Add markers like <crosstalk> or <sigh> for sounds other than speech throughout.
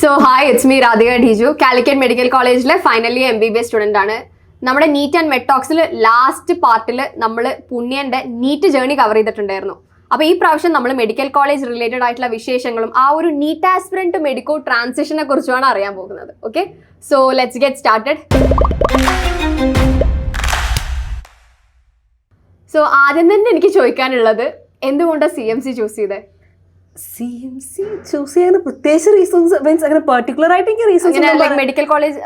So hi it's me Radhika Diju Calicut medical കോളേജിലെ finally M B B S student ആണ്. നമ്മുടെ neat and മെറ്റോക്സിൽ last പാർട്ടിൽ നമ്മൾ പുണ്യന്റെ NEET journey cover ചെയ്തിട്ടുണ്ടായിരുന്നു. അപ്പോൾ ഈ പ്രാവശ്യം നമ്മൾ മെഡിക്കൽ കോളേജ് റിലേറ്റഡ് ആയിട്ടുള്ള വിശേഷങ്ങളും ആ ഒരു നീറ്റ് ആസ്പിറന്റ് മെഡിക്കോ ട്രാൻസിഷനെ കുറിച്ചുമാണ് അറിയാൻ പോകുന്നത്. Okay so let's get started so ആദ്യം തന്നെ എനിക്ക് ചോദിക്കാനുള്ളത് എന്തുകൊണ്ടാണ് സി എം സി ചൂസ് ചെയ്തത് സി എം സി ചൂസ് ചെയ്യാൻ പ്രത്യേകിച്ച് റീസൺസ് മീൻസ് അങ്ങനെ പെർട്ടിക്കുലർ ആയിട്ട് എനിക്ക് റീസൺസ് മെഡിക്കൽ കോളേജ്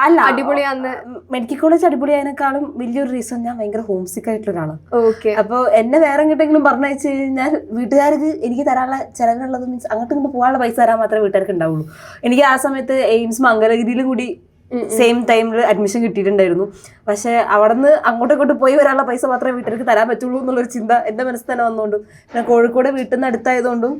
അല്ല. അടിപൊളിയാന്ന്. മെഡിക്കൽ കോളേജ് അടിപൊളിയായതിനേക്കാളും വലിയൊരു റീസൺ ഞാൻ ഭയങ്കര ഹോം സിക്ക് ആയിട്ടുള്ള ഒരാളാണ് ഓക്കെ അപ്പോൾ എന്നെ വേറെ എങ്ങോട്ടെങ്കിലും പറഞ്ഞയച്ച് കഴിഞ്ഞാൽ വീട്ടുകാർക്ക് എനിക്ക് തരാനുള്ള ചിലവുള്ളത് മീൻസ് അങ്ങോട്ട് ഇങ്ങോട്ട് പോകാനുള്ള പൈസ തരാൻ മാത്രമേ വീട്ടുകാർക്ക് ഉണ്ടാവുള്ളൂ. എനിക്ക് ആ സമയത്ത് എയിംസ് മംഗലഗിരിയിൽ കൂടി സെയിം ടൈമിൽ അഡ്മിഷൻ കിട്ടിയിട്ടുണ്ടായിരുന്നു. പക്ഷെ അവിടെ നിന്ന് അങ്ങോട്ടും ഇങ്ങോട്ടും പോയി വരാനുള്ള പൈസ മാത്രമേ വീട്ടിലേക്ക് തരാൻ പറ്റുള്ളൂ എന്നുള്ളൊരു ചിന്ത എന്റെ മനസ്സിൽ തന്നെ വന്നുകൊണ്ടും ഞാൻ കോഴിക്കോട് വീട്ടിൽ നിന്ന് അടുത്തായതുകൊണ്ടും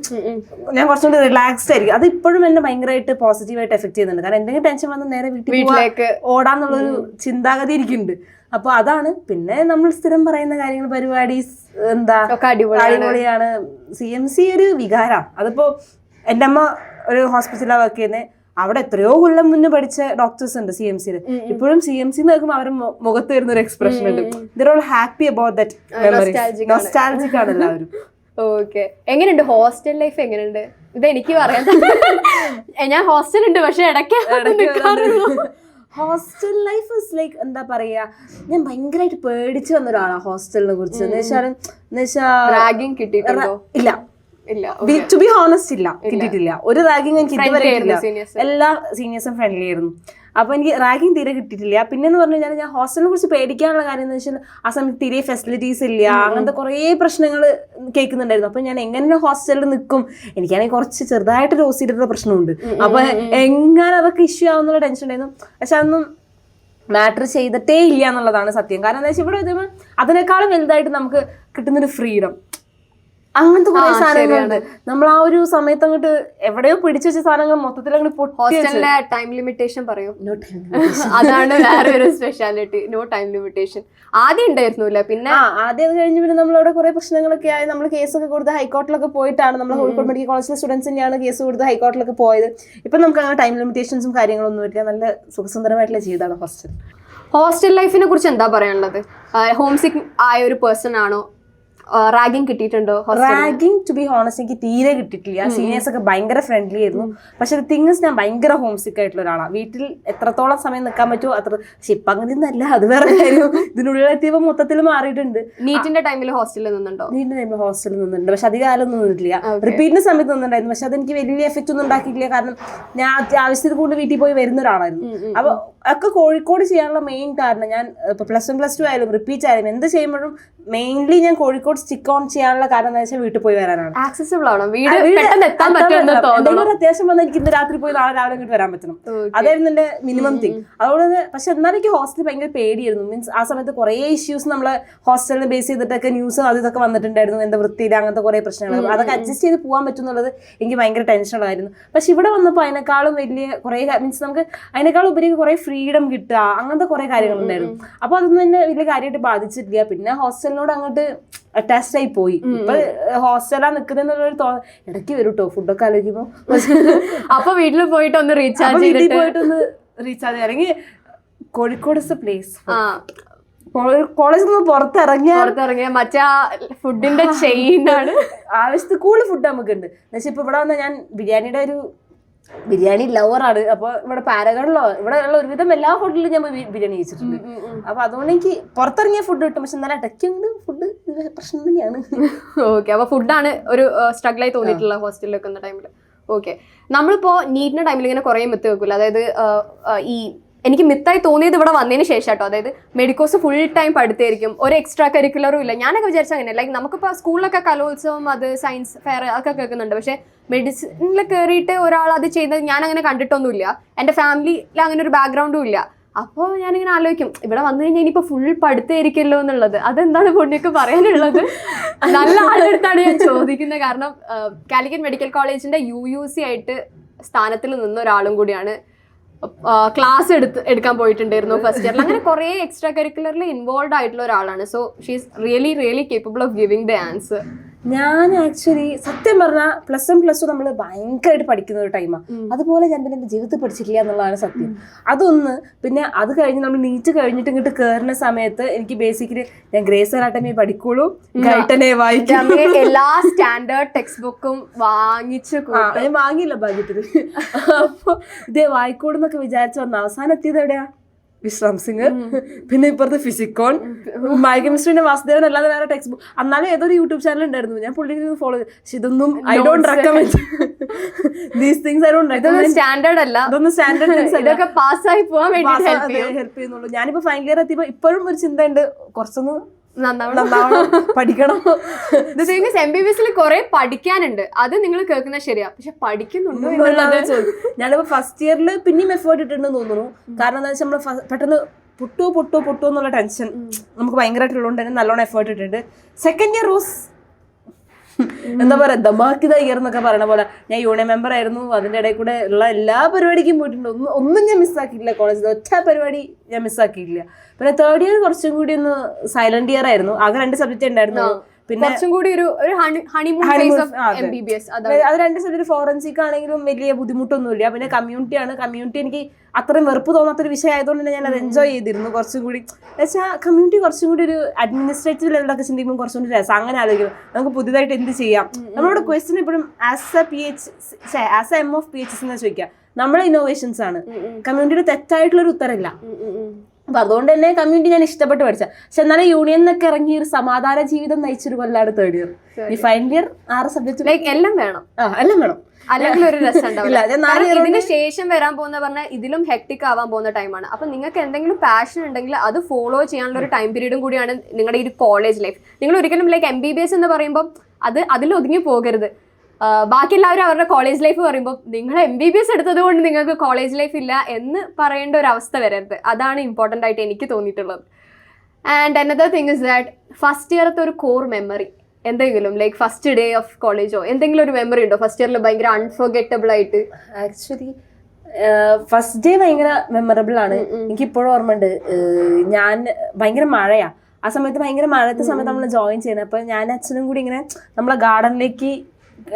ഞാൻ കുറച്ചുകൂടി റിലാക്സ്ഡ് ആയിരിക്കും. അത് ഇപ്പോഴും എന്നെ ഭയങ്കരമായിട്ട് പോസിറ്റീവായിട്ട് എഫക്ട് ചെയ്യുന്നുണ്ട്. കാരണം എന്തെങ്കിലും ടെൻഷൻ വന്ന് നേരെ വീട്ടിലേക്ക്. ഓടാന്നുള്ളൊരു ചിന്താഗതി ഇരിക്കുന്നുണ്ട് അപ്പൊ അതാണ്. പിന്നെ നമ്മൾ സ്ഥിരം പറയുന്ന കാര്യങ്ങൾ പരിപാടി എന്താ അടിപൊളിയാണ്. സി എം സി ഒരു വികാരം. അതിപ്പോ എന്റെ അമ്മ ഒരു ഹോസ്പിറ്റലിലാണ് വർക്ക് ചെയ്യുന്നത് അവിടെ എത്രയോ കൊല്ലം മുന്നേ പഠിച്ച ഡോക്ടേഴ്സ് ഉണ്ട് സി എം സിയിൽ ഇപ്പോഴും സി എം സി നോക്കുമ്പോൾ അവരുടെ മുഖത്ത് വരുന്ന ഒരു എക്സ്പ്രഷൻ ഉണ്ട്. They're all happy about that nostalgic ആണ്. നൊസ്റ്റാലജിക് ആണ് എല്ലാവരും. <laughs> ഓക്കെ എങ്ങനെയുണ്ട്? ഹോസ്റ്റൽ ലൈഫ് എങ്ങനെയുണ്ട്? ഇത് എനിക്ക് പറയാം <laughs> <laughs> ഞാൻ ഹോസ്റ്റൽ ഉണ്ട് പക്ഷെ ഇടയ്ക്ക് ഹോസ്റ്റൽ ലൈഫ് ഇസ് ലൈക്ക് എന്താ പറയാ? ഞാൻ ഭയങ്കരമായിട്ട് പേടിച്ചു വന്ന ഒരാളാണ് ഹോസ്റ്റലിനെ കുറിച്ച്. എന്ന് വെച്ചാൽ എന്ന് റാഗിങ് കിട്ടിയിട്ടുണ്ടോ? ഇല്ല. ടു ബി ഹോണസ്റ്റ് ഇല്ല കിട്ടിയിട്ടില്ല. ഒരു റാഗിങ് എനിക്ക് ഇതുവരെ. എല്ലാ സീനിയേഴ്സും ഫ്രണ്ട്ലി ആയിരുന്നു. അപ്പൊ എനിക്ക് റാഗിങ് തീരെ കിട്ടിയിട്ടില്ല. പിന്നെ എന്ന് പറഞ്ഞു കഴിഞ്ഞാൽ ഞാൻ ഹോസ്റ്റലിനെ കുറിച്ച് പേടിക്കാനുള്ള കാര്യം എന്ന് വെച്ചാൽ ആ സമയത്ത് തീരെ ഫെസിലിറ്റീസ് ഇല്ല. അങ്ങനത്തെ കുറേ പ്രശ്നങ്ങൾ കേൾക്കുന്നുണ്ടായിരുന്നു. അപ്പൊ ഞാൻ എങ്ങനെ ഹോസ്റ്റലിൽ നിൽക്കും എനിക്കാണെങ്കിൽ കുറച്ച് ചെറുതായിട്ട് ഓസിഡിയുടെ പ്രശ്നമുണ്ട്. അപ്പൊ എങ്ങനെ അതൊക്കെ ഇഷ്യൂ ആവുന്നുള്ള ടെൻഷൻ ഉണ്ടായിരുന്നു. പക്ഷെ അതൊന്നും മാറ്റർ ചെയ്തിട്ടേ ഇല്ല എന്നുള്ളതാണ് സത്യം. കാരണം എന്താ വെച്ചാൽ ഇവിടെ അതിനേക്കാളും വലുതായിട്ട് നമുക്ക് കിട്ടുന്നൊരു ഫ്രീഡം അങ്ങനത്തെ കുറെ സാധനങ്ങളുണ്ട്. നമ്മൾ ആ ഒരു സമയത്ത് അങ്ങോട്ട് എവിടെയോ പിടിച്ചു വെച്ച സാധനങ്ങൾ മൊത്തത്തിൽ അങ്ങോട്ട് ഹോസ്റ്റലിലെ ടൈം ലിമിറ്റേഷൻ പറയൂ. അതാണ് വേറെ ഒരു സ്പെഷ്യാലിറ്റി നോ ടൈം ലിമിറ്റേഷൻ ആദ്യം ഉണ്ടായിരുന്നു അല്ലേ പിന്നെ ആദ്യം അത് കഴിഞ്ഞ് പിന്നെ നമ്മളവിടെ കുറെ പ്രശ്നങ്ങളൊക്കെ ആയി. നമ്മൾ കേസൊക്കെ കൊടുത്ത് ഹൈക്കോർട്ടിലൊക്കെ പോയിട്ടാണ് നമ്മൾ കോഴിക്കോട് മെഡിക്കൽ കോളേജിലെ സ്റ്റുഡൻസ് തന്നെയാണ് കേസ് കൊടുത്ത് ഹൈക്കോർട്ടിലൊക്കെ പോയത്. ഇപ്പം നമുക്ക് അങ്ങനെ ടൈം ലിമിറ്റേഷൻസും കാര്യങ്ങളൊന്നും ഇല്ല. നല്ല സുഖസുന്ദരമായിട്ടുള്ള ജീവിതമാണ് ഹോസ്റ്റൽ. ഹോസ്റ്റൽ ലൈഫിനെ കുറിച്ച് എന്താ പറയാനുള്ളത്? ഹോം സിക്ക് ആയ ഒരു പേഴ്സൺ ആണോ? റാഗിങ് കിട്ടിയിട്ടുണ്ടോ റാഗിങ് ടു ബി ഹോണസ്റ്റ് എനിക്ക് തീരെ കിട്ടിയിട്ടില്ല. സീനിയേഴ്സ് ഒക്കെ ഭയങ്കര ഫ്രണ്ട്ലി ആയിരുന്നു. പക്ഷെ തിങ്സ് ഞാൻ ഭയങ്കര ഹോം സിക്ക് ആയിട്ടുള്ള ഒരാളാണ് വീട്ടിൽ എത്രത്തോളം സമയം നിൽക്കാൻ പറ്റുമോ അത്ര പക്ഷെ ഇപ്പൊ അങ്ങനെ ഒന്നല്ല അത് വേറെ കാര്യം. ഇതിനുള്ളിൽ എത്തിയപ്പോൾ മൊത്തത്തിൽ മാറിയിട്ടുണ്ട്. നീറ്റിന്റെ ടൈമിൽ ഹോസ്റ്റലിൽ നിന്നുണ്ടോ? നീറ്റിന്റെ ടൈമിൽ ഹോസ്റ്റലിൽ നിന്നിട്ടുണ്ട് പക്ഷെ അധികാലം കാലം ഒന്നും നിന്നിട്ടില്ല റിപ്പീറ്റിന്റെ സമയത്ത് നിന്നുണ്ടായിരുന്നു. പക്ഷെ അതെനിക്ക് വലിയ എഫക്റ്റ് ഒന്നും ഉണ്ടാക്കിയിട്ടില്ല. കാരണം ഞാൻ ആവശ്യത്തിൽ കൂടുതൽ വീട്ടിൽ പോയി വരുന്ന ഒരാളായിരുന്നു. അപ്പൊ ഒക്കെ കോഴിക്കോട് ചെയ്യാനുള്ള മെയിൻ കാരണം ഞാൻ ഇപ്പോൾ പ്ലസ് വൺ പ്ലസ് ടു ആയാലും റിപ്പീറ്റ് ആയാലും എന്ത് ചെയ്യുമ്പോഴും മെയിൻലി ഞാൻ കോഴിക്കോട് സ്റ്റിക്ക് ഓൺ ചെയ്യാനുള്ള കാരണം എന്താ വെച്ചാൽ വീട്ടിൽ പോയി വരാനാണ്. ആക്സസിബിൾ ആണോ? വീട് പെട്ടെന്ന് എത്താൻ എന്തെങ്കിലും ഒരു അത്യാവശ്യം വന്നാൽ എനിക്ക് ഇന്ന് രാത്രി പോയി നാളെ രാവിലെ ഇങ്ങോട്ട് വരാൻ പറ്റണം. അതായിരുന്നു എന്റെ മിനിമം തിങ് അതുകൊണ്ട് തന്നെ പക്ഷെ എന്നാലും എനിക്ക് ഹോസ്റ്റലിൽ ഭയങ്കര പേടിയായിരുന്നു. മീൻസ് ആ സമയത്ത് കുറേ ഇഷ്യൂസ് നമ്മൾ ഹോസ്റ്റലിനെ ബേസ് ചെയ്തിട്ടൊക്കെ ന്യൂസ് അത് ഇതൊക്കെ വന്നിട്ടുണ്ടായിരുന്നു. എന്താ വൃത്തിയില്ല അങ്ങനത്തെ കുറേ പ്രശ്നങ്ങൾ അതൊക്കെ അഡ്ജസ്റ്റ് ചെയ്ത് പോകാൻ പറ്റുന്നുള്ളത് എനിക്ക് ഭയങ്കര ടെൻഷനുള്ളതായിരുന്നു പക്ഷെ ഇവിടെ വന്നപ്പോൾ അതിനേക്കാളും വലിയ കുറേ മീൻസ് നമുക്ക് അതിനേക്കാളും ഉപരി കുറേ ഫ്രീഡം കിട്ടുക അങ്ങനത്തെ കുറെ കാര്യങ്ങളുണ്ടായിരുന്നു. അപ്പൊ അതൊന്നും തന്നെ വലിയ കാര്യമായിട്ട് ബാധിച്ചിട്ടില്ല. പിന്നെ ഹോസ്റ്റലിനോട് അങ്ങോട്ട് അറ്റാച്ച്ഡ് ആയി പോയി. ഇപ്പൊ ഹോസ്റ്റലാ നിൽക്കുന്നുള്ളൊരു തോ ഇടയ്ക്ക് വരും കേട്ടോ ഫുഡൊക്കെ ആലോചിക്കുമ്പോ. <laughs> അപ്പൊ വീട്ടിൽ പോയിട്ട് ഒന്ന് റീചാർജ് വീട്ടിൽ ചെയ്തിട്ട്? പോയിട്ടൊന്ന് റീചാർജ് ഇറങ്ങി കോഴിക്കോട് ഇസ് എ പ്ലേസ് കോളേജിൽ നിന്ന് പുറത്തിറങ്ങിയ പുറത്തിറങ്ങിയ മറ്റേ ആ ഫുഡിന്റെ ചെയിൻ ആണ്. ആവശ്യത്തിൽ കൂടുതൽ ഫുഡ് നമുക്ക് ഉണ്ട് എന്നുവെച്ചാൽ ഇപ്പൊ ഇവിടെ വന്ന ഞാൻ ബിരിയാണിയുടെ ഒരു ബിരിയാണി ലവറാണ് അപ്പൊ ഇവിടെ പാരകളിലോ ഇവിടെ ഉള്ള ഒരുവിധം എല്ലാ ഹോട്ടലിലും ഞാൻ ബിരിയാണി കഴിച്ചിട്ടുണ്ട്. അപ്പൊ അതുകൊണ്ട് എനിക്ക് പുറത്തിറങ്ങിയ ഫുഡ് കിട്ടും. പക്ഷെ എന്നാലും ഇടയ്ക്കുണ്ട് ഫുഡ് പ്രശ്നം തന്നെയാണ്. <laughs> ഓക്കെ അപ്പൊ ഫുഡാണ് ഒരു സ്ട്രഗിളായി തോന്നിയിട്ടുള്ള ഹോസ്റ്റലിലൊക്കെ ടൈമിൽ ഓക്കെ നമ്മളിപ്പോ നീറ്റിന്റെ ടൈമിൽ ഇങ്ങനെ കുറെ മെത്ത് വെക്കില്ല അതായത് ഈ എനിക്ക് മിത്തായി തോന്നിയത് ഇവിടെ വന്നതിന് ശേഷം കേട്ടോ. അതായത് മെഡിക്കോസ് ഫുൾ ടൈം പഠിത്തായിരിക്കും ഒരു എക്സ്ട്രാ കരിക്കുലറും ഇല്ല. ഞാനൊക്കെ വിചാരിച്ച അങ്ങനെ. ലൈക്ക് നമുക്കിപ്പോൾ സ്കൂളിലൊക്കെ കലോത്സവം അത് സയൻസ് ഫെയർ ഒക്കെ കേൾക്കുന്നുണ്ട്. പക്ഷേ മെഡിസിനിൽ കയറിയിട്ട് ഒരാൾ അത് ചെയ്യുന്നത് ഞാൻ അങ്ങനെ കണ്ടിട്ടൊന്നുമില്ല. എന്റെ ഫാമിലിയിൽ അങ്ങനെ ഒരു ബാക്ക്ഗ്രൗണ്ടും ഇല്ല. അപ്പോൾ ഞാനിങ്ങനെ ആലോചിക്കും ഇവിടെ വന്നു കഴിഞ്ഞാൽ ഇനിയിപ്പോൾ ഫുൾ പഠിത്തായിരിക്കല്ലോ എന്നുള്ളത്. അതെന്താണ് പൊണ്ണിക്ക് പറയാനുള്ളത്? നല്ല ആളെടുത്താണ് ഞാൻ ചോദിക്കുന്നത്. കാരണം കാലിക്കറ്റ് മെഡിക്കൽ കോളേജിന്റെ യു യു സി ആയിട്ട് സ്ഥാനത്തിൽ നിന്ന ഒരാളും കൂടിയാണ് ക്ലാസ് എടുത്ത് എടുക്കാൻ പോയിട്ടുണ്ടായിരുന്നു ഫസ്റ്റ് ഇയറിൽ അങ്ങനെ കുറേ എക്സ്ട്രാ കരിക്കുലറിൽ ഇൻവോൾവ് ആയിട്ടുള്ള ഒരാളാണ്. So she is really really capable of giving the answer ഞാൻ ആക്ച്വലി സത്യം പറഞ്ഞാൽ പ്ലസ് വൺ പ്ലസ് ടു നമ്മൾ ഭയങ്കരമായിട്ട് പഠിക്കുന്ന ഒരു ടൈമാണ് അതുപോലെ ഞാൻ പിന്നെ എന്റെ ജീവിതത്തിൽ പഠിച്ചിട്ടില്ല എന്നുള്ളതാണ് സത്യം. അതൊന്ന് പിന്നെ അത് കഴിഞ്ഞ് നമ്മൾ നീറ്റ് കഴിഞ്ഞിട്ട് ഇങ്ങോട്ട് കയറുന്ന സമയത്ത് എനിക്ക് ബേസിക്കലി ഞാൻ ഗ്രേസ് അനാട്ടമി പഠിക്കുള്ളൂ ഗൈട്ടനെ വായിക്കാം എല്ലാ സ്റ്റാൻഡേർഡ് ടെക്സ്റ്റ് ബുക്കും വാങ്ങിച്ച് ഞാൻ വാങ്ങിയില്ല ഭാഗ്യത്തിന്. അപ്പോൾ ഇതേ വായിക്കോടെന്നൊക്കെ വിചാരിച്ചു വന്ന അവസാനം എത്തിയത് എവിടെയാ? വിശ്രാം സിംഗ്. പിന്നെ ഇപ്പുറത്ത് ഫിസിക്കോൺ ബയോകെമിസ്ട്രിന്റെ വാസുദേവൻ അല്ലാതെ വേറെ ടെക്സ്റ്റ് ബുക്ക് അന്നാലും ഏതൊരു യൂട്യൂബ് ചാനൽ ഉണ്ടായിരുന്നു. ഞാൻ പുള്ളി ഫോളോ പക്ഷെ ഇതൊന്നും I don't recommend these things I don't recommend standard അല്ല. ഇതൊന്നും സ്റ്റാൻഡേർഡ് തിങ്സ് ഇതൊക്കെ പാസ്സായി പോകാൻ വേണ്ടി ഹെൽപ്പ് ചെയ്യും. ഹെൽപ്പ് ചെയ്യുന്നുള്ളൂ. ഞാനിപ്പോ ഫൈനൽ ഇയർ എത്തിയപ്പോ ഇപ്പോഴും ഒരു ചിന്ത ഉണ്ട് കുറച്ചൊന്ന് നന്നാവണം. പഠിക്കണം. എം ബി ബി എസിൽ കുറെ പഠിക്കാനുണ്ട്. അത് നിങ്ങൾ കേൾക്കുന്ന ശരിയാ. പക്ഷെ പഠിക്കുന്നുണ്ടോ ഞാനിപ്പോ ഫസ്റ്റ് ഇയറിൽ പിന്നെയും എഫേർട്ട് ഇട്ടിട്ടുണ്ടെന്ന് തോന്നുന്നു. കാരണം എന്താ വെച്ചാൽ നമ്മൾ പെട്ടെന്ന് പൊട്ടോ പൊട്ടോ പൊട്ടോ എന്നുള്ള ടെൻഷൻ നമുക്ക് ഭയങ്കരമായിട്ടുള്ളതുകൊണ്ട് തന്നെ നല്ലോണം എഫേർട്ട് ഇട്ടിട്ടുണ്ട്. സെക്കൻഡ് ഇയർ റോസ് എന്താ പറയാ ദമാക്കിത ഇയർ എന്നൊക്കെ പറയണ പോലെ ഞാൻ യൂണിയൻ മെമ്പർ ആയിരുന്നു അതിന്റെ ഇടയിൽ കൂടെ ഉള്ള എല്ലാ പരിപാടിക്കും പോയിട്ടുണ്ട്. ഒന്നും ഒന്നും ഞാൻ മിസ്സാക്കിയിട്ടില്ല കോളേജിൽ ഒറ്റ പരിപാടി ഞാൻ മിസ്സാക്കിയിട്ടില്ല പിന്നെ തേർഡ് ഇയർ കുറച്ചും കൂടി ഒന്ന് സൈലന്റ് ഇയർ ആയിരുന്നു. ആകെ രണ്ട് സബ്ജക്റ്റ് ഉണ്ടായിരുന്നു പിന്നെ കുറച്ചും കൂടി ഒരു ഒരു അതെ. രണ്ട് സബ്ജക്ട് ഫോറൻസിക് ആണെങ്കിലും വലിയ ബുദ്ധിമുട്ടൊന്നുമില്ല. പിന്നെ കമ്മ്യൂണിറ്റി ആണ്. കമ്മ്യൂണിറ്റി എനിക്ക് അത്രയും വെറുപ്പ് തോന്നാത്തൊരു വിഷയം ആയതുകൊണ്ട് തന്നെ ഞാൻ അത് എൻജോയ് ചെയ്തിരുന്നു. കുറച്ചും കൂടി വെച്ചാൽ കമ്മ്യൂണിറ്റി കുറച്ചും കൂടി ഒരു അഡ്മിനിസ്ട്രേറ്റീവ് ലെവലൊക്കെ ചിന്തിക്കുമ്പോൾ കുറച്ചും കൂടി രസം. അങ്ങനെ ആലോചിക്കും നമുക്ക് പുതിയതായിട്ട് എന്ത് ചെയ്യാം? നമ്മളോട് ക്വസ്റ്റ്യൻ ഇപ്പോഴും as A P H as A M of P H S എന്ന് ചോദിക്കുക. നമ്മളെ ഇന്നോവേഷൻസ് ആണ്. കമ്മ്യൂണിറ്റിയുടെ തെറ്റായിട്ടുള്ള ഒരു ഉത്തരമില്ല അപ്പൊ അതുകൊണ്ട് തന്നെ കമ്മ്യൂണിറ്റി ഞാൻ ഇഷ്ടപ്പെട്ട് പഠിച്ച. പക്ഷെ എന്നാലും യൂണിയൻ എന്നൊക്കെ ഇറങ്ങി ഒരു സമാധാന ജീവിതം നയിച്ചൊരു കൊല്ലാണ് തേർഡ് ഇയർ ഈ ഫൈനൽ ഇയർ ആറ് സബ്ജക്ട് ലൈക്ക് എല്ലാം വേണം. ആ എല്ലാം വേണം. അല്ലെങ്കിൽ ഒരു രസം ഇതിന് ശേഷം വരാൻ പോകുന്ന പറഞ്ഞാൽ ഇതിലും ഹെക്ടിക് ആവാൻ പോകുന്ന ടൈമാണ് അപ്പൊ നിങ്ങൾക്ക് എന്തെങ്കിലും പാഷൻ ഉണ്ടെങ്കിൽ അത് ഫോളോ ചെയ്യാനുള്ള ഒരു ടൈം പീരീഡും കൂടിയാണ് നിങ്ങളുടെ ഈ കോളേജ് ലൈഫ് നിങ്ങൾ ഒരിക്കലും like M B B S എന്ന് പറയുമ്പോൾ അത് അതിൽ ഒതുങ്ങി പോകരുത്. ബാക്കി എല്ലാവരും അവരുടെ കോളേജ് ലൈഫ് പറയുമ്പോൾ നിങ്ങൾ എം ബി ബി എസ് എടുത്തത് കൊണ്ട് നിങ്ങൾക്ക് കോളേജ് ലൈഫ് ഇല്ല എന്ന് പറയേണ്ട ഒരു അവസ്ഥ വരരുത്. അതാണ് ഇമ്പോർട്ടന്റ് ആയിട്ട് എനിക്ക് തോന്നിയിട്ടുള്ളത്. And another thing is that first ഇയറത്തെ ഒരു കോർ മെമ്മറി എന്തെങ്കിലും ലൈക്ക് ഫസ്റ്റ് ഡേ ഓഫ് കോളേജോ എന്തെങ്കിലും ഒരു മെമ്മറി ഉണ്ടോ? ഫസ്റ്റ് ഇയറിൽ ഭയങ്കര അൺഫോർഗറ്റബിൾ ആയിട്ട്. ആക്ച്വലി ഫസ്റ്റ് ഡേ ഭയങ്കര മെമ്മറബിൾ ആണ്. എനിക്ക് ഇപ്പോഴും ഓർമ്മയുണ്ട്. ഞാൻ ഭയങ്കര മഴയാ. ആ സമയത്ത് ഭയങ്കര മഴത്തെ സമയത്ത് നമ്മൾ ജോയിൻ ചെയ്യുന്നത്. അപ്പൊ ഞാൻ അച്ഛനും കൂടി ഇങ്ങനെ നമ്മളെ ഗാർഡനിലേക്ക്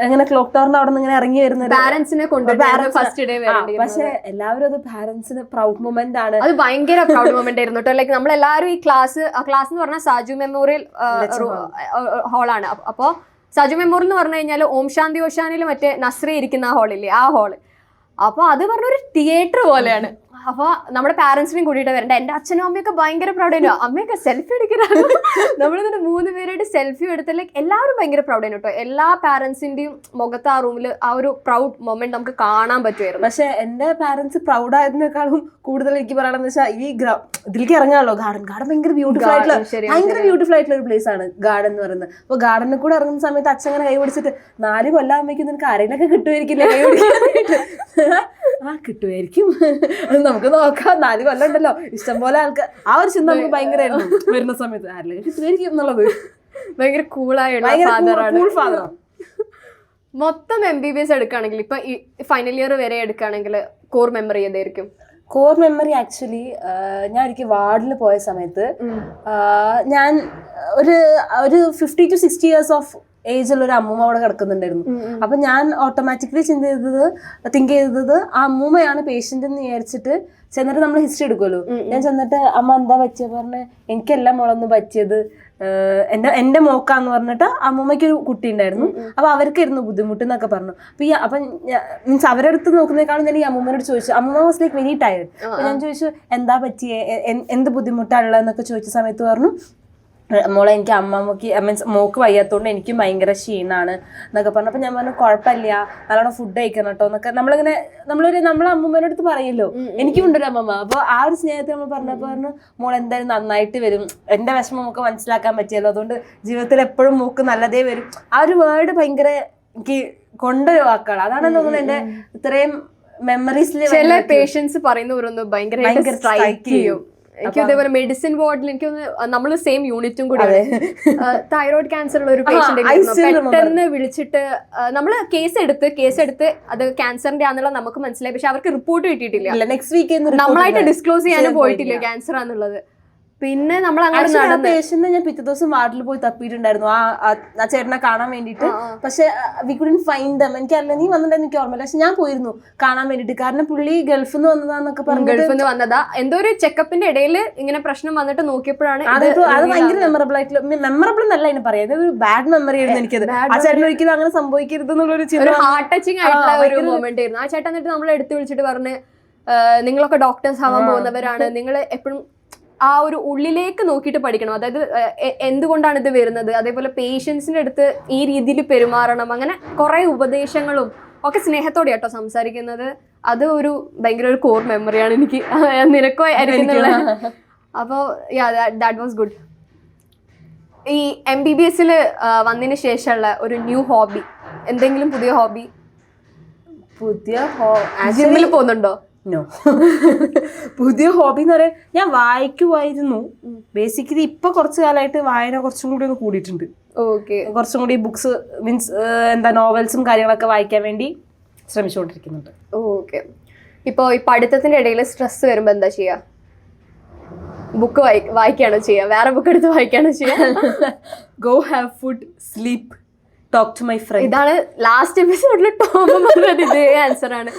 അങ്ങനെ ക്ലോക്ക് ടവറിന്റെ അവിടെ നിന്ന് ഇങ്ങനെ ഇറങ്ങി വരുന്നത് പാരന്റ്സിനെ കൊണ്ട് ഫസ്റ്റ് ഡേ പക്ഷെ എല്ലാവരും അത് പാരന്റ്സിന് പ്രൗഡ് മൊമെന്റ് ആണ്. അത് ഭയങ്കര പ്രൗഡ് മൊമെന്റ് ആയിരുന്നു കേട്ടോ. ലൈക്ക് നമ്മളെല്ലാവരും ഈ ക്ലാസ് ക്ലാസ് എന്ന് പറഞ്ഞാൽ സാജു മെമ്മോറിയൽ ഹാളാണ് അപ്പോ സജു മെമ്മോറിയൽ എന്ന് പറഞ്ഞു കഴിഞ്ഞാൽ ഓം ശാന്തി ഓശാനിൽ മറ്റേ നസ്രി ഇരിക്കുന്ന ആ ഹാളില്ലേ ആ ഹാൾ അപ്പൊ അത് പറഞ്ഞൊരു തിയേറ്റർ പോലെയാണ്. അപ്പൊ നമ്മുടെ പാരന്റ്സിനെയും കൂടിയിട്ട് വരണ്ട എന്റെ അച്ഛനും അമ്മയൊക്കെ ഭയങ്കര പ്രൗഡ് ആയിരുന്നു അമ്മയൊക്കെ സെൽഫി എടുക്കാനാണ് നമ്മൾ എന്നിട്ട് മൂന്ന് പേരായിട്ട് സെൽഫി എടുത്ത് ലൈക്ക് എല്ലാവരും ഭയങ്കര പ്രൗഡ് ആയിരുന്നു കേട്ടോ. എല്ലാ പാരന്റ്സിന്റെയും മുഖത്ത് ആ റൂമിൽ ആ ഒരു പ്രൗഡ് മൊമെന്റ് നമുക്ക് കാണാൻ പറ്റുമായിരുന്നു പക്ഷെ എന്റെ പാരന്റ്സ് പ്രൗഡ് ആയതിനേക്കാളും കൂടുതൽ എനിക്ക് പറയണമെന്ന് വെച്ചാൽ ഈ ഗ്ര- ഇതിലേക്ക് ഇറങ്ങാമല്ലോ. ഗാർഡൻ ഗാർഡൻ ഭയങ്കര ബ്യൂട്ടിഫുൾ ആയിട്ടുള്ള ഭയങ്കര ബ്യൂട്ടിഫുൾ ആയിട്ടുള്ള ഒരു പ്ലേസ് ആണ് ഗാർഡൻ എന്ന് പറയുന്നത്. അപ്പൊ ഗാർഡനിൽ കൂടെ ഇറങ്ങുന്ന സമയത്ത് അച്ഛൻ അങ്ങനെ കൈ പിടിച്ചിട്ട് നാല് കൊല്ലം അമ്മയ്ക്ക് നിനക്ക് ആരെങ്കിലൊക്കെ കിട്ടുമായിരിക്കില്ലേ? കൈ പിടിക്കാനായിട്ട്. ആ കിട്ടുമായിരിക്കും. നമുക്ക് നോക്കാം. നാല് കൊല്ലം ഉണ്ടല്ലോ. ഇഷ്ടംപോലെ ആൾക്കാർ ആ ഒരു ചിന്ത നമുക്ക് ഭയങ്കരമായിരുന്നു. വരുന്ന സമയത്ത് ആരെങ്കിലും കിട്ടുമായിരിക്കും എന്നുള്ളത്. ഭയങ്കര കൂളായുള്ള ഭയങ്കര ഫാദറാണ് കൂൾ മൊത്തം എം ബി ബി എസ് എടുക്കുകയാണെങ്കിൽ ഇപ്പൊ ഫൈനൽ ഇയർ വരെ എടുക്കുകയാണെങ്കിൽ കോർ മെമ്മറി ഏതായിരിക്കും കോർ മെമ്മറി ആക്ച്വലി ഞാൻ ഒരിക്കൽ വാർഡിൽ പോയ സമയത്ത് ഞാൻ ഒരു ഒരു fifty to sixty years of age ഉള്ള ഒരു അമ്മൂമ്മ അവിടെ കിടക്കുന്നുണ്ടായിരുന്നു. അപ്പൊ ഞാൻ ഓട്ടോമാറ്റിക്കലി ചിന്ത ചെയ്തത് തിങ്ക് ചെയ്തത് ആ അമ്മൂമ്മയാണ്. പേഷ്യന്റ് എന്ന് വിചാരിച്ചിട്ട് ചെന്നിട്ട് നമ്മൾ ഹിസ്റ്ററി എടുക്കുമല്ലോ. ഞാൻ ചെന്നിട്ട് അമ്മ എന്താ പറ്റിയത് പറഞ്ഞ് എനിക്കെല്ലാം മോളൊന്നും പറ്റിയത് എന്റെ എന്റെ മോക്കാന്ന് പറഞ്ഞിട്ട് അമ്മൂമ്മയ്ക്ക് ഒരു കുട്ടി ഉണ്ടായിരുന്നു. അപ്പൊ അവർക്കായിരുന്നു ബുദ്ധിമുട്ട് എന്നൊക്കെ പറഞ്ഞു. അപ്പൊ ഈ അപ്പൊ മീൻസ് അവരടുത്ത് നോക്കുന്നേക്കാളും ഞാൻ ഈ അമ്മൂമ്മനോട് ചോദിച്ചു. അമ്മൂമ്മ വാസ് ലൈക്ക് വെരി ടയർഡ് ഞാൻ ചോദിച്ചു എന്താ പറ്റിയേ? എന്ത് ബുദ്ധിമുട്ടാണുള്ളത് ബുദ്ധിമുട്ടാണുള്ളതെന്നൊക്കെ ചോദിച്ച സമയത്ത് പറഞ്ഞു "ഏ, മോളെ എനിക്ക് അമ്മമ്മക്ക് മീൻസ് മോക്ക് വയ്യാത്തോണ്ട് എനിക്കും ഭയങ്കര ക്ഷീണാണ് എന്നൊക്കെ പറഞ്ഞപ്പോൾ ഞാൻ പറഞ്ഞു കുഴപ്പമില്ല നല്ലോണം ഫുഡ് കഴിക്കണം കേട്ടോ എന്നൊക്കെ. നമ്മളിങ്ങനെ നമ്മളൊരു നമ്മളെ അമ്മൂമ്മേന്റെ അടുത്ത് പറയല്ലോ. എനിക്കും ഉണ്ടൊരു അമ്മമ്മ. അപ്പോൾ ആ ഒരു സ്നേഹത്തിൽ നമ്മൾ പറഞ്ഞപ്പോൾ പറഞ്ഞു മോൾ എന്തായാലും നന്നായിട്ട് വരും. എന്റെ വിഷമം നമുക്ക് മനസ്സിലാക്കാൻ പറ്റിയല്ലോ. അതുകൊണ്ട് ജീവിതത്തിൽ എപ്പോഴും മൂക്ക് നല്ലതേ വരും. ആ ഒരു വേർഡ് ഭയങ്കര എനിക്ക് കൊണ്ടൊരു വാക്കുകൾ അതാണ് തോന്നുന്നത് എന്റെ ഇത്രയും മെമ്മറീസിൽ ചില പേഷ്യൻസ് പറയുന്ന ഓരോന്ന് ഭയങ്കര ഭയങ്കര സ്ട്രൈക്ക് ചെയ്യും. എനിക്ക് ഇതേപോലെ മെഡിസിൻ വാർഡിൽ എനിക്ക് നമ്മൾ സെയിം യൂണിറ്റും കൂടി തൈറോയ്ഡ് ക്യാൻസർ ഉള്ള ഒരു പേഷ്യന്റ് പെട്ടെന്ന് വിളിച്ചിട്ട് നമ്മൾ കേസ് എടുത്ത് കേസ് എടുത്ത് അത് ക്യാൻസറിന്റെ ആണെന്നുള്ള നമുക്ക് മനസ്സിലായി. പക്ഷെ അവർക്ക് റിപ്പോർട്ട് കിട്ടിയിട്ടില്ല. നെക്സ്റ്റ് വീക്ക് നമ്മളായിട്ട് ഡിസ്ക്ലോസ് ചെയ്യാനും പോയിട്ടില്ല ക്യാൻസർ ആണെന്നുള്ളത് പിന്നെ നമ്മൾ അങ്ങനെ പേഷ്യന്റിനെ ഞാൻ പിറ്റേ ദിവസം വാർഡിൽ പോയി തപ്പിയിട്ടുണ്ടായിരുന്നു. ആ ആ- ചേട്ടനെ കാണാൻ വേണ്ടിട്ട് പക്ഷെ വി കുഡിൻ ഫൈൻഡ് ദം എനിക്കറിയില്ല നീ വന്നിട്ടുണ്ടെന്ന് എനിക്ക് ഓർമ്മയില്ല പക്ഷെ ഞാൻ പോയിരുന്നു കാണാൻ വേണ്ടിട്ട് കാരണം പുള്ളി ഗൾഫിൽ നിന്ന് വന്നതാന്നൊക്കെ പറഞ്ഞു ഗൾഫിൽ നിന്ന് വന്നതാ. എന്തോ ഒരു ചെക്കപ്പിന്റെ ഇടയിൽ ഇങ്ങനെ പ്രശ്നം വന്നിട്ട് നോക്കിയപ്പോഴാണ് അത് അത് ഭയങ്കര മെമ്മറബിൾ ആയിട്ടുള്ള മെമ്മറബിൾ എന്നല്ല അതിന് പറയാം. ഒരു ബാഡ് മെമ്മറി ആയിരുന്നു എനിക്കത്. ആ ചേട്ടൻ ഒരിക്കലും അങ്ങനെ സംഭവിക്കരുത് എന്നുള്ളൊരു ചിന്ത ഹാർട്ട് ടച്ചിങ് ആയിട്ടുള്ള ഒരു മൊമെന്റ് ആയിരുന്നു. ആ ചേട്ടൻ എന്നിട്ട് നമ്മളെ എടുത്തു വിളിച്ചിട്ട് പറഞ്ഞ് നിങ്ങളൊക്കെ ഡോക്ടേഴ്സ് ആവാൻ പോകുന്നവരാണ്. നിങ്ങൾ എപ്പോഴും ആ ഒരു ഉള്ളിലേക്ക് നോക്കിയിട്ട് പഠിക്കണം. അതായത് എന്തുകൊണ്ടാണ് ഇത് വരുന്നത്? അതേപോലെ പേഷ്യൻസിന്റെ അടുത്ത് ഈ രീതിയിൽ പെരുമാറണം. അങ്ങനെ കുറേ ഉപദേശങ്ങളും ഒക്കെ സ്നേഹത്തോടെ കേട്ടോ സംസാരിക്കുന്നത്. അത് ഒരു ഭയങ്കര ഒരു കോർ മെമ്മറിയാണ് എനിക്ക്. നിനക്കോ ആയിരിക്കുന്നുള്ള. അപ്പോൾ യാ ദാറ്റ് വാസ് ഗുഡ് ഈ എം ബി ബി എസിൽ വന്നതിന് ശേഷമുള്ള ഒരു ന്യൂ ഹോബി എന്തെങ്കിലും പുതിയ ഹോബി പുതിയ ജിമ്മിൽ പോകുന്നുണ്ടോ? നോ <laughs> പുതിയ ഹോബി എന്ന് പറയാൻ ഞാൻ വായിക്കുമായിരുന്നു ബേസിക്കലി ഇപ്പൊ കുറച്ച് കാലമായിട്ട് വായന കുറച്ചും കൂടി ഒന്ന് കൂടിയിട്ടുണ്ട്. ഓക്കെ കുറച്ചും കൂടി ബുക്സ് മീൻസ് എന്താ നോവൽസും കാര്യങ്ങളൊക്കെ വായിക്കാൻ വേണ്ടി ശ്രമിച്ചുകൊണ്ടിരിക്കുന്നുണ്ട്. ഓക്കെ ഇപ്പോൾ ഈ പഠിത്തത്തിന്റെ ഇടയിൽ സ്ട്രെസ് വരുമ്പോൾ എന്താ ചെയ്യാ? ബുക്ക് വായി വായിക്കുകയാണോ ചെയ്യുക വേറെ ബുക്ക് എടുത്ത് വായിക്കുകയാണോ ചെയ്യുക go have food sleep talk to my friend ഇതാണ് ലാസ്റ്റ് എപ്പിസോഡിൽ ടോം പറഞ്ഞത്. ഇതേ ആൻസർ ആണ്.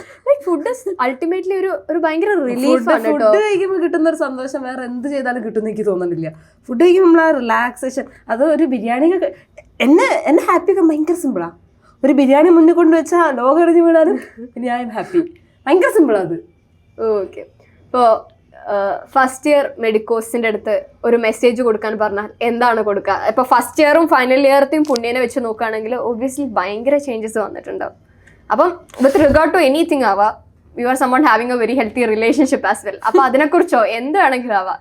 ഫുഡ് അൾട്ടിമേറ്റ്ലി ഒരു ഒരു ഭയങ്കര റിലീഫ് ആണ് ഫുഡ് കഴിക്കുമ്പോൾ കിട്ടുന്ന ഒരു സന്തോഷം വേറെ എന്ത് ചെയ്താലും കിട്ടുന്ന എനിക്ക് തോന്നുന്നില്ല. ഫുഡ് കഴിക്കുമ്പോൾ നമ്മൾ ആ റിലാക്സേഷൻ അത് ഒരു ബിരിയാണി എന്നെ എന്നെ ഹാപ്പി ഒക്കെ ഭയങ്കര സിമ്പിളാ ഒരു ബിരിയാണി മുന്നിൽ കൊണ്ടുവച്ചാൽ ലോകം എറിഞ്ഞു വീണാലും ഞാൻ ഐ എം ഹാപ്പി ഭയങ്കര സിമ്പിളാ അത്. ഓക്കെ ഇപ്പോൾ ഫസ്റ്റ് ഇയർ മെഡിക്കോസിന്റെ അടുത്ത് ഒരു മെസ്സേജ് കൊടുക്കാൻ പറഞ്ഞാൽ എന്താണ് കൊടുക്കുക ഇപ്പോൾ ഫസ്റ്റ് ഇയറും ഫൈനൽ ഇയറത്തെയും പുണ്യനെ വെച്ച് നോക്കുകയാണെങ്കിൽ ഒബ്വിയസ്ലി ഭയങ്കര ചേഞ്ചസ് വന്നിട്ടുണ്ടാവും. അപ്പം വിത്ത് റിഗാർഡ് ടു എനിത്തിങ് ആവാ you are someone having a very healthy relationship as well അപ്പോൾ അതിനെക്കുറിച്ചോ എന്താണെങ്കിലും ആവാം.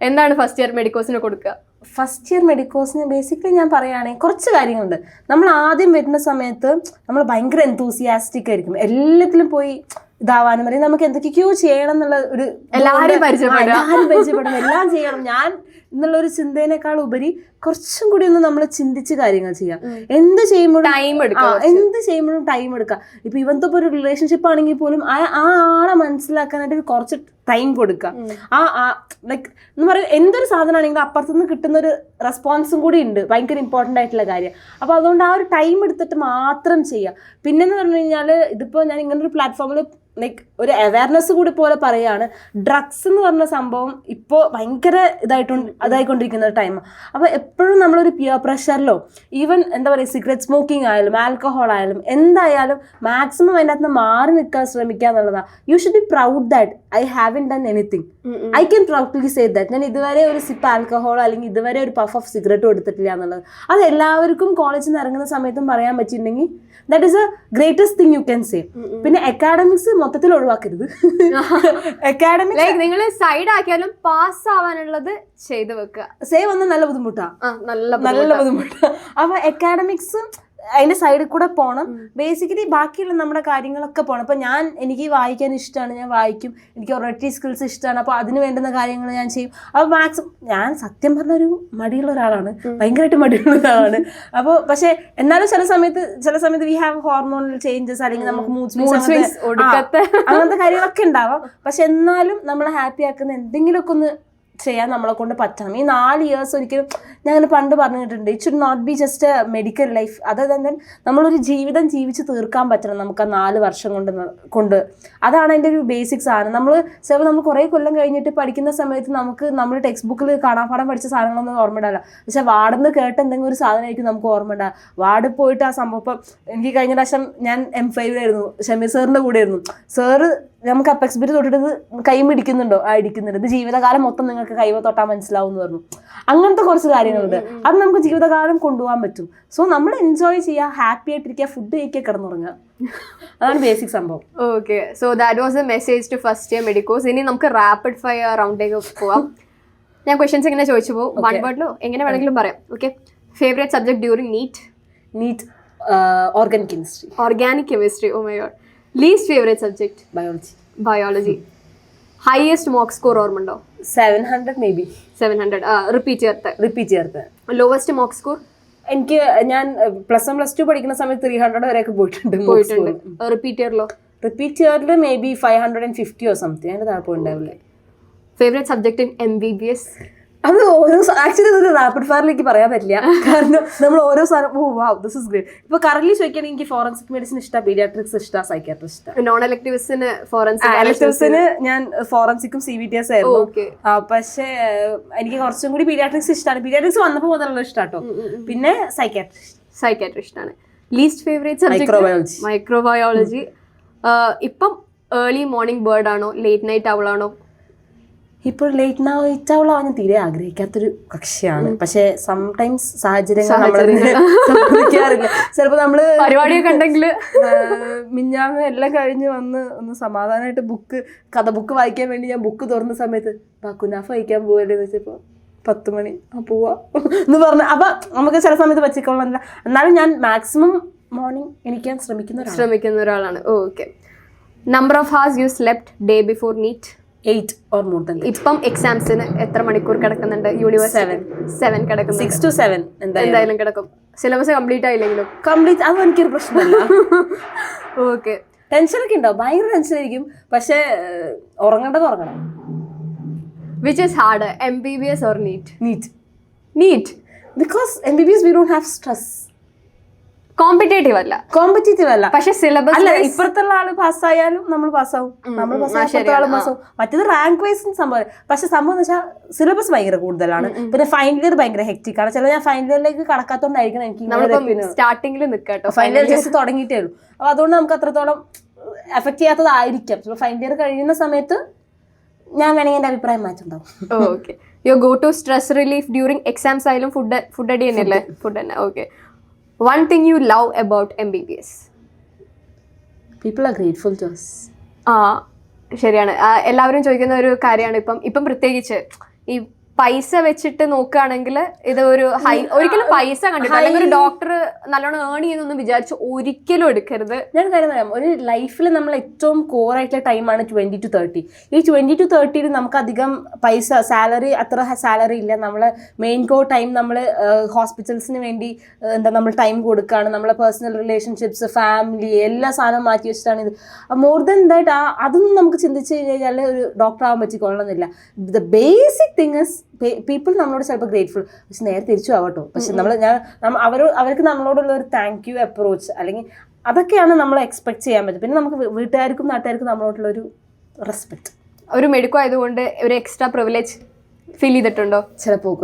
എന്താണ് ഫസ്റ്റ് ഇയർ മെഡിക്കോസിന് കൊടുക്കുക? ഫസ്റ്റ് ഇയർ മെഡിക്കോസിന് ബേസിക്കലി ഞാൻ പറയുകയാണെങ്കിൽ കുറച്ച് കാര്യങ്ങളുണ്ട്. നമ്മൾ ആദ്യം വരുന്ന സമയത്ത് നമ്മൾ ഭയങ്കര എന്തൂസിയാസ്റ്റിക് ആയിരിക്കും. എല്ലാത്തിലും പോയി ഇതാവാനും പറയും നമുക്ക് എന്തൊക്കെയോ ചെയ്യണം എന്നുള്ള ഒരു എല്ലാവരും പരിചയപ്പെടും ആ, എല്ലാവരെയും പരിചയപ്പെടണം എല്ലാം ചെയ്യണം. ഞാൻ എന്നുള്ള ഒരു ചിന്തേനേക്കാൾ ഉപരി കുറച്ചും കൂടി ഒന്ന് നമ്മൾ ചിന്തിച്ച് കാര്യങ്ങൾ ചെയ്യാം. എന്ത് ചെയ്യുമ്പോഴും ടൈം എടുക്കാം എന്ത് ചെയ്യുമ്പോഴും ടൈം എടുക്കാം. ഇപ്പൊ ഇവന്തെ ഒരു റിലേഷൻഷിപ്പ് ആണെങ്കിൽ പോലും ആ ആ ആളെ മനസ്സിലാക്കാനായിട്ട് കുറച്ച് ടൈം കൊടുക്കുക ആ ആ ലൈക്ക് എന്ന് പറയുക എന്തൊരു സാധനമാണെങ്കിലും അപ്പുറത്തുനിന്ന് കിട്ടുന്ന ഒരു റെസ്പോൺസും കൂടി ഉണ്ട്. ഭയങ്കര ഇമ്പോർട്ടന്റ് ആയിട്ടുള്ള കാര്യം. അപ്പോൾ അതുകൊണ്ട് ആ ഒരു ടൈം എടുത്തിട്ട് മാത്രം ചെയ്യുക പിന്നെന്ന് പറഞ്ഞു കഴിഞ്ഞാൽ ഇതിപ്പോൾ ഞാൻ ഇങ്ങനെ ഒരു പ്ലാറ്റ്ഫോമിൽ ലൈക്ക് ഒരു അവയർനെസ് കൂടി പോലെ പറയുകയാണ് ഡ്രഗ്സ് എന്ന് പറഞ്ഞ സംഭവം ഇപ്പോൾ ഭയങ്കര ഇതായിട്ടുണ്ട് ഇതായിക്കൊണ്ടിരിക്കുന്ന ടൈം അപ്പോൾ എപ്പോഴും നമ്മളൊരു പിയർ പ്രഷറിലോ ഈവൻ എന്താ പറയുക സിഗരറ്റ് സ്മോക്കിംഗ് ആയാലും ആൽക്കഹോൾ ആയാലും എന്തായാലും മാക്സിമം അതിന്റെ അകത്ത് നിന്ന് മാറി നിൽക്കാൻ ശ്രമിക്കുക എന്നുള്ളതാണ് you should be proud that I have in done anything I can proudly say that ഞാൻ ഇതുവരെ ഒരു സിപ്പ് ആൽക്കഹോൾ അല്ലെങ്കിൽ ഇതുവരെ ഒരു പഫ് ഓഫ് സിഗരറ്റ് കൊടുത്തിട്ടില്ല എന്നുള്ളത്. അത് എല്ലാവർക്കും കോളേജിൽ നിന്ന് ഇറങ്ങുന്ന സമയത്തും പറയാൻ പറ്റിയിട്ടുണ്ടെങ്കിൽ that is a greatest thing you can say പിന്നെ അക്കാഡമിക്സ് മൊത്തത്തിൽ ഒഴിവാക്കരുത്. അക്കാഡമിക്സ് നിങ്ങൾ സൈഡ് ആക്കിയാലും പാസ് ആവാനുള്ളത് ചെയ്തു വെക്കുക. സേവ് വന്ന നല്ല ബുദ്ധിമുട്ടാ. നല്ല നല്ല ബുദ്ധിമുട്ടാ. അപ്പൊ അക്കാഡമിക്സ് അതിന്റെ സൈഡിൽ കൂടെ പോകണം ബേസിക്കലി ബാക്കിയുള്ള നമ്മുടെ കാര്യങ്ങളൊക്കെ പോകണം അപ്പൊ ഞാൻ എനിക്ക് വായിക്കാൻ ഇഷ്ടമാണ് ഞാൻ വായിക്കും. എനിക്ക് ഒറട്ടി സ്കിൽസ് ഇഷ്ടമാണ് അപ്പൊ അതിന് വേണ്ടുന്ന കാര്യങ്ങൾ ഞാൻ ചെയ്യും. അപ്പൊ മാക്സിമം ഞാൻ സത്യം പറഞ്ഞ ഒരു മടിയുള്ള ഒരാളാണ്. ഭയങ്കരമായിട്ട് മടിയുള്ള ഒരാളാണ്. <laughs> അപ്പോൾ പക്ഷെ എന്നാലും ചില സമയത്ത് ചില സമയത്ത് വി ഹാവ് ഹോർമോണൽ ചേഞ്ചസ് അല്ലെങ്കിൽ നമുക്ക് മൂഡ് സ്വിങ്സ്. അങ്ങനത്തെ കാര്യങ്ങളൊക്കെ ഉണ്ടാവാം. <laughs> പക്ഷെ എന്നാലും നമ്മളെ ഹാപ്പി ആക്കുന്ന എന്തെങ്കിലുമൊക്കെ ഒന്ന് ചെയ്യാൻ നമ്മളെ കൊണ്ട് പറ്റണം. ഈ നാല് ഇയേഴ്സ് ഒരിക്കലും ഞാൻ അങ്ങനെ പണ്ട് പറഞ്ഞിട്ടുണ്ട് it should not be just a medical life other than നമ്മളൊരു ജീവിതം ജീവിച്ച് തീർക്കാൻ പറ്റണം നമുക്ക് ആ നാല് വർഷം കൊണ്ട് കൊണ്ട്. അതാണ് അതിന്റെ ഒരു ബേസിക് സാധനം. നമ്മൾ ചിലപ്പോൾ നമ്മൾ കുറേ കൊല്ലം കഴിഞ്ഞിട്ട് പഠിക്കുന്ന സമയത്ത് നമുക്ക് നമ്മൾ ടെക്സ്റ്റ് ബുക്കിൽ കാണാപ്പാടം പഠിച്ച സാധനങ്ങളൊന്നും ഓർമ്മ ഉണ്ടാവില്ല. പക്ഷെ വാർഡിന്ന് കേട്ട് എന്തെങ്കിലും ഒരു സാധനമായിരിക്കും നമുക്ക് ഓർമ്മ ഉണ്ടാവുക. വാർഡ് പോയിട്ട് ആ സംഭവം ഇപ്പം എനിക്ക് കഴിഞ്ഞ പ്രാവശ്യം ഞാൻ എം ഫൈവിലായിരുന്നു ഷമീർ സാറിന്റെ കൂടെ ആയിരുന്നു സാറ് നമുക്ക് അപ്പക്സ് ബിറ്റ് തൊട്ടിട്ട് കൈ പിടിക്കുന്നുണ്ടോ ആ ഇടിക്കുന്നുണ്ട്. ഇത് ജീവിതകാലം മൊത്തം നിങ്ങൾക്ക് കൈവ തൊട്ടാൽ മനസ്സിലാവും എന്ന് പറഞ്ഞു. അങ്ങനത്തെ കുറച്ച് കാര്യങ്ങളുണ്ട്. അത് നമുക്ക് ജീവിതകാലം കൊണ്ടുപോകാൻ പറ്റും. സോ നമ്മൾ എൻജോയ് ചെയ്യുക ഹാപ്പി ആയിട്ടിരിക്കുക ഫുഡ് കഴിക്കുക കിടന്നുറങ്ങുക. അതാണ് ബേസിക് സംഭവം. Okay so that was a message to first year medicos ഇനി നമുക്ക് റാപ്പിഡ് ഫയർ റൗണ്ടിലേക്ക് പോവാം. ഞാൻ ക്വസ്റ്റ്യൻസ് എങ്ങനെ ചോദിച്ചു പോകും. വൺ വേർഡിലോ എങ്ങനെ വേണമെങ്കിലും പറയാം. Okay favourite subject during NEET NEET organic chemistry organic chemistry oh my god least favourite subject biology biology highest mock score ഓർമ്മയുണ്ടോ? Seven hundred maybe seven hundred repeat ചേർത്ത് റിപ്പീറ്റ് ചേർത്ത് ലോവസ്റ്റ് മോക്ക് സ്കോർ എനിക്ക് ഞാൻ plus one plus to പഠിക്കുന്ന സമയത്ത് three hundred വരെയൊക്കെ പോയിട്ടുണ്ട് പോയിട്ടുണ്ട്. റിപ്പീറ്റ് ഇയറിലോ റിപ്പീറ്റ് ഇയറിൽ may be five hundred and ഫിഫ്റ്റിയോ സംതിങ് അതിന്റെ താഴെ പോയിട്ടുണ്ടാവില്ലേ favourite subject in M B B S അത് ഓരോ ആക്ച്വലി ഇതൊരു റാപ്പിഡ് ഫയറിലേക്ക് പറയാൻ പറ്റില്ല. കാരണം നമ്മൾ ഓരോ സാധനം ഓ വാ ദിസ് ഇസ് ഗ്രേറ്റ് ഇപ്പൊ കറന്റ് ചോദിക്കുകയാണെങ്കിൽ എനിക്ക് ഫോറൻസിക് മെഡിസിൻ ഇഷ്ടം പീഡിയാട്രിക്സ് ഇഷ്ടം സൈക്കാട്രി ഇഷ്ടം. നോൺ എലക്ടീവ്സിന് ഫോറൻസിക് ആലക്ടേഴ്സിന് ഞാൻ ഫോറൻസിക്കും സി ബി ടി എസ് ആയിരുന്നു. പക്ഷെ എനിക്ക് കുറച്ചും കൂടി പീഡിയാട്രിക്സ് ഇഷ്ടമാണ് പീഡിയാട്രിക്സ് വന്നപ്പോൾ മുതലുള്ള ഇഷ്ടാട്ടോ പിന്നെ സൈക്കാട്രി സൈക്കാട്രിസ്റ്റ് ആണ്. Least favourite subject. മൈക്രോബയോളജി ഇപ്പം ഏർലി മോർണിംഗ് ബേർഡ് ആണോ ലേറ്റ് നൈറ്റ് അവളാണോ ഇപ്പോൾ ലേറ്റ് നൈറ്റ് അവളാവാൻ ഞാൻ തീരെ ആഗ്രഹിക്കാത്തൊരു കക്ഷിയാണ്. പക്ഷെ സംടൈംസ് സാഹചര്യങ്ങൾ <laughs> സംഭവിക്കാറില്ല. സമ്മതിക്കാറില്ല ചിലപ്പോ നമ്മൾ പരിപാടിയൊക്കെ <laughs> ഉണ്ടെങ്കിൽ. മിഞ്ഞാന്ന് എല്ലാം കഴിഞ്ഞ് വന്ന് ഒന്ന് സമാധാനമായിട്ട് ബുക്ക് കഥ ബുക്ക് വായിക്കാൻ വേണ്ടി ഞാൻ ബുക്ക് തുറന്ന സമയത്ത് ബാക്കുനാഫ് കുനാഫ വായിക്കാൻ എന്ന് വെച്ചപ്പോ പത്ത് മണി ആ പോവാ. <laughs> എന്ന് പറഞ്ഞു. അപ്പൊ നമുക്ക് ചില സമയത്ത് പറ്റിക്കൊള്ളാനില്ല എന്നാലും ഞാൻ മാക്സിമം മോർണിംഗ് എനിക്കാൻ ശ്രമിക്കുന്ന ശ്രമിക്കുന്ന ഒരാളാണ്. Okay number of hours you slept day before NEET eight or more than ഇപ്പം എക്സാംസിന് എത്ര മണിക്കൂർ കിടക്കുന്നുണ്ട്? യൂണിവേഴ്സിറ്റി സെവൻ കിടക്കുന്നു സിക്സ് ടു സെവൻ എന്തായാലും. കിടക്കും. Syllabus complete ആയില്ലെങ്കിലും. കംപ്ലീറ്റ് അത് എനിക്കൊരു പ്രശ്നമല്ല. ഓക്കെ ടെൻഷനൊക്കെ ഉണ്ടോ ഭയങ്കര ടെൻഷനായിരിക്കും പക്ഷേ ഉറങ്ങേണ്ടത് ഉറങ്ങണം. Which is hard M B B S or NEET NEET NEET because M B B S we don't have stress competitive അല്ല. കോമ്പറ്റേറ്റീവ് അല്ല. പക്ഷെ സിലബസ് അല്ല ഇപ്പുറത്തുള്ള ആൾ പാസ്സായാലും നമ്മൾ പാസ്സാവും. നമ്മൾ പാസ്സായാലും ആൾ പാസ്സാവും. മറ്റേത് റാങ്ക് വൈസ് സംഭവം പക്ഷെ സംഭവം എന്ന് വെച്ചാൽ സിലബസ് ഭയങ്കര കൂടുതലാണ്. പിന്നെ ഫൈനൽ ഇയർ ഭയങ്കര ഹെക്റ്റിക് ആണ്. ചില ഞാൻ ഫൈനൽ ഇയറിലേക്ക് കടക്കാത്തോണ്ടായിരിക്കണം എനിക്ക് സ്റ്റാർട്ടിംഗിൽ നിൽക്കട്ടോ ഫൈനൽ ഇയർ ജസ്റ്റ് തുടങ്ങിയിട്ടേ ഉള്ളൂ. അപ്പൊ അതുകൊണ്ട് നമുക്ക് അത്രത്തോളം എഫക്ട് ചെയ്യാത്തതായിരിക്കാം. ചിലപ്പോൾ ഫൈനൽ ഇയർ കഴിയുന്ന സമയത്ത് ഞാൻ വേണമെങ്കിൽ എന്റെ അഭിപ്രായം മാറ്റുണ്ടാവും. Okay your go to stress relief during exams ആയാലും ഫുഡ് ഫുഡ് അടി തന്നെയല്ലേ ഫുഡ് തന്നെ. Okay one thing you love about M B B S people are grateful to us ആ ശരിയാണ്. എല്ലാവരും ചോദിക്കുന്ന ഒരു കാര്യമാണ്. ഇപ്പം ഇപ്പം പ്രത്യേകിച്ച് ഈ പൈസ വെച്ചിട്ട് നോക്കുകയാണെങ്കിൽ ഇത് ഒരു ഹൈ ഒരിക്കലും പൈസ കണ്ടിട്ട് അല്ലെങ്കിൽ ഒരു ഡോക്ടർ നല്ലോണം ഏൺ ചെയ്യുന്നൊന്നും വിചാരിച്ചു ഒരിക്കലും എടുക്കരുത്. ഞാൻ കാര്യം പറയാം. ഒരു ലൈഫിൽ നമ്മൾ ഏറ്റവും കോർ ആയിട്ടുള്ള ടൈമാണ് ട്വന്റി ടു തേർട്ടി ഈ ട്വന്റി ടു തേർട്ടിയിൽ നമുക്ക് അധികം പൈസ സാലറി അത്ര സാലറി ഇല്ല. നമ്മൾ മെയിൻ കോ ടൈം നമ്മൾ ഹോസ്പിറ്റൽസിന് വേണ്ടി എന്താ നമ്മൾ ടൈം കൊടുക്കുകയാണ്. നമ്മളെ പേഴ്സണൽ റിലേഷൻഷിപ്സ് ഫാമിലി എല്ലാ സാധനവും മാറ്റി വെച്ചിട്ടാണ് ഇത്. മോർ ദൻ ദാറ്റ് ആ അതൊന്നും നമുക്ക് ചിന്തിച്ച് കഴിഞ്ഞാൽ ഒരു ഡോക്ടർ ആവാൻ പറ്റിക്കൊള്ളണമെന്നില്ല. The basic thing is people നമ്മളോട് ചിലപ്പോൾ ഗ്രേറ്റ്ഫുൾ പക്ഷെ നേരെ തിരിച്ചു ആവട്ടോ. പക്ഷെ നമ്മൾ ഞാൻ അവർ അവർക്ക് നമ്മളോടുള്ള ഒരു താങ്ക് യു അപ്രോച്ച് അല്ലെങ്കിൽ അതൊക്കെയാണ് നമ്മൾ എക്സ്പെക്ട് ചെയ്യാൻ പറ്റും പിന്നെ നമുക്ക് വീട്ടുകാർക്കും നാട്ടുകാർക്കും നമ്മളോടുള്ള ഒരു റെസ്പെക്ട് ഒരു മെഡിക്കോ ആയതുകൊണ്ട് ഒരു എക്സ്ട്രാ പ്രിവിലേജ് ഫീൽ ചെയ്തിട്ടുണ്ടോ? ചിലപ്പോൾ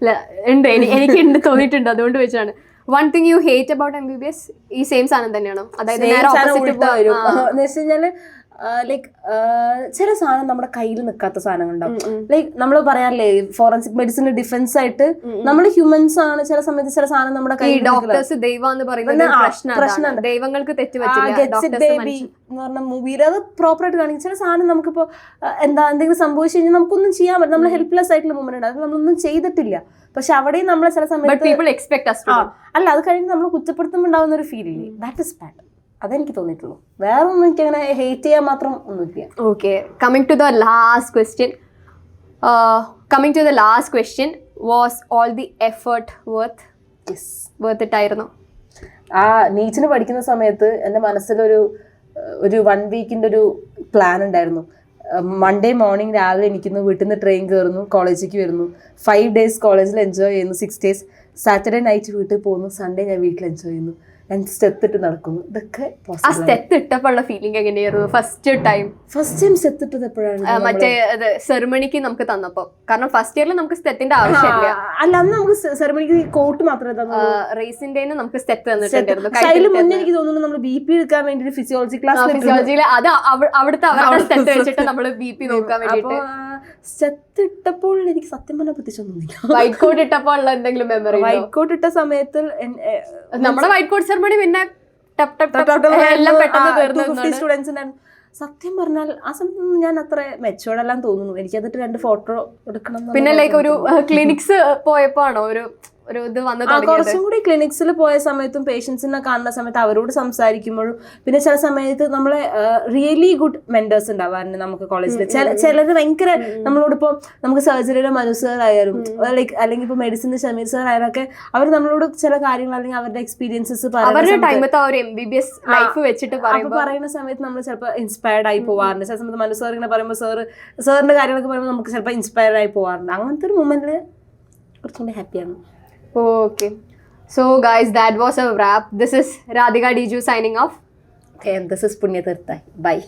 അല്ല <laughs> ഉണ്ട്. എനിക്ക് ഉണ്ട് തോന്നിയിട്ടുണ്ട്. അതുകൊണ്ട് വെച്ചാണ്. One thing you hate about M B B S ഈ സെയിം സാധനം തന്നെയാണോ? അതായത് നേരെ ഓപ്പോസിറ്റ് വരും. എന്ന് വെച്ച് ലൈക്ക് ചില സാധനം നമ്മുടെ കയ്യിൽ നിൽക്കാത്ത സാധനങ്ങളുണ്ടാവും. ലൈക്ക് നമ്മൾ പറയാറില്ലേ ഫോറൻസിക് മെഡിസിൻ ഡിഫൻസ് ആയിട്ട് നമ്മൾ ഹ്യൂമൻസ് ആണ് ചില സമയത്ത് ചില സാധനം നമ്മുടെ കയ്യിൽ ഡോക്ടേഴ്സ് ദൈവം എന്ന് പറയുന്നത് ആ, പ്രശ്നം പ്രശ്നം അതാണ്. ഉണ്ട്. ദൈവങ്ങൾക്ക് തെറ്റ് പറ്റില്ല. ഗെറ്റ്സ് ഡോക്ടേഴ്സ് ബേബി മനുഷ്യൻ എന്ന് പറഞ്ഞ മൂവിയിൽ അത് പ്രോപ്പർ ആയിട്ട് കാണിക്കും. ചില സാധനം നമുക്കിപ്പോ എന്താ എന്തെങ്കിലും സംഭവിച്ചു കഴിഞ്ഞാൽ നമുക്കൊന്നും ചെയ്യാൻ പറ്റും നമ്മൾ ഹെൽപ്ലെസ് ആയിട്ടുള്ള മൂമെന്റ് ഉണ്ട്. അത് നമ്മളൊന്നും ചെയ്തിട്ടില്ല. പക്ഷെ അവിടെയും നമ്മളെ ചില സമയത്ത് അല്ല അത് കഴിഞ്ഞ് നമ്മൾ കുറ്റപ്പെടുത്തുമ്പോൾ ഉണ്ടാവുന്ന ഒരു ഫീൽ ഇല്ലേ? ദാറ്റ് ഇസ് ബാഡ് അതെനിക്ക് തോന്നിയിട്ടുള്ളൂ. വേറെ ഒന്നും എനിക്ക് അങ്ങനെ ഹേറ്റ് ചെയ്യാൻ മാത്രം ഒന്നുമില്ല. Okay coming to the last question coming to the last question was all the effort worth worth it ആയിരുന്നു. ആ നീച്ചിന് പഠിക്കുന്ന സമയത്ത് എന്റെ മനസ്സിലൊരു ഒരു വൺ വീക്കിന്റെ ഒരു പ്ലാൻ ഉണ്ടായിരുന്നു. മൺഡേ മോർണിംഗ് രാവിലെ എനിക്കുന്നു വീട്ടിൽ നിന്ന് ട്രെയിൻ കയറുന്നു കോളേജിലേക്ക് വരുന്നു. ഫൈവ് ഡേയ്സ് കോളേജിൽ എൻജോയ് ചെയ്യുന്നു സിക്സ് ഡേയ്സ് സാറ്റർഡേ നൈറ്റ് വീട്ടിൽ പോകുന്നു സൺഡേ ഞാൻ വീട്ടിൽ എൻജോയ് ചെയ്യുന്നു. സ്റ്റെപ്പ് ഇട്ട് നടക്കുന്നു. ഇതൊക്കെ ആ സ്റ്റെപ്പ് ഇട്ടപ്പോഴുള്ള ഫീലിംഗ് എങ്ങനെയായിരുന്നു? First time first time step ഇട്ടത് എപ്പോഴാണ് മറ്റേ സെറിമണിക്ക് നമുക്ക് തന്നപ്പോ. കാരണം ഫസ്റ്റ് ഇയറിൽ നമുക്ക് സ്റ്റെത്തിന്റെ ആവശ്യമില്ല. അല്ല അന്ന് നമുക്ക് സെറമണിക്ക് കോട്ട് മാത്രമേ തന്നു റേസിന്റെ നമുക്ക് സ്റ്റെപ്പ് തന്നിട്ടുണ്ടായിരുന്നു. അതിൽ മുന്നേ എനിക്ക് തോന്നുന്നു നമ്മൾ ബി പി എടുക്കാൻ വേണ്ടി ഫിസിയോളജി ക്ലാസ് ഫിസിയോളജിയിൽ അത് അവ- അവിടുത്തെ അവരുടെ സ്റ്റെപ്പ് വെച്ചിട്ട് നമ്മൾ ബി പി നോക്കാൻ അപ്പൊ സ്റ്റെപ്പ് ഇട്ടപ്പോൾ എനിക്ക് സത്യം പറഞ്ഞാൽ പ്രത്യേകിച്ചൊന്നുമില്ല വൈറ്റ് കോട്ട് ഇട്ടപ്പോൾ ഉള്ള എന്തെങ്കിലും മെമ്മറി വൈറ്റ് കോട്ട് ഇട്ട സമയത്ത് നമ്മുടെ വൈറ്റ് കോട്ട് സെറമണി പിന്നെ ടപ് ടപ് ടപ് എല്ലാം പെട്ടെന്ന് 250 തീർന്നു സത്യം പറഞ്ഞാൽ ആ സമയത്ത് ഞാൻ അത്ര മെച്ചോടെല്ലാം എല്ലാം തോന്നുന്നു. എനിക്ക് എന്നിട്ട് രണ്ട് ഫോട്ടോ എടുക്കണം പിന്നെ ലൈക്ക് ഒരു ക്ലിനിക്സ് പോയപ്പോ ആണോ ഒരു ഒരു ഇത് കുറച്ചും കൂടി ക്ലിനിക്സിൽ പോയ സമയത്തും പേഷ്യൻസിനെ കാണുന്ന സമയത്ത് അവരോട് സംസാരിക്കുമ്പോഴും പിന്നെ ചില സമയത്ത് നമ്മളെ റിയലി ഗുഡ് മെന്റേഴ്സ് ഉണ്ടാവാറുണ്ട് നമുക്ക് കോളേജിൽ ചിലത് ഭയങ്കര നമ്മളോട് ഇപ്പോൾ നമുക്ക് സർജറിയുടെ മനു സാർ ആയാലും ലൈക്ക് അല്ലെങ്കിൽ ഇപ്പോൾ മെഡിസിൻ ഷമീർ സാർ ആയാലൊക്കെ അവർ നമ്മളോട് ചില കാര്യങ്ങൾ അല്ലെങ്കിൽ അവരുടെ എക്സ്പീരിയൻസസ് വെച്ചിട്ട് പറയുന്ന സമയത്ത് നമ്മൾ ചിലപ്പോൾ ഇൻസ്പയർഡ് ആയി പോവാറുണ്ട്. ചില സമയത്ത് മനു സാർ ഇങ്ങനെ പറയുമ്പോൾ സാർ സാറിന്റെ കാര്യങ്ങളൊക്കെ പറയുമ്പോൾ നമുക്ക് ചിലപ്പോൾ ഇൻസ്പയർഡ് ആയി പോവാറുണ്ട്. അങ്ങനത്തെ ഒരു മൊമെന്റിൽ കുറച്ചുകൂടി ഹാപ്പിയാണ് Okay. So, guys, that was a wrap. This is Radhika Diju signing off. And this is Punya Tirthai. Bye.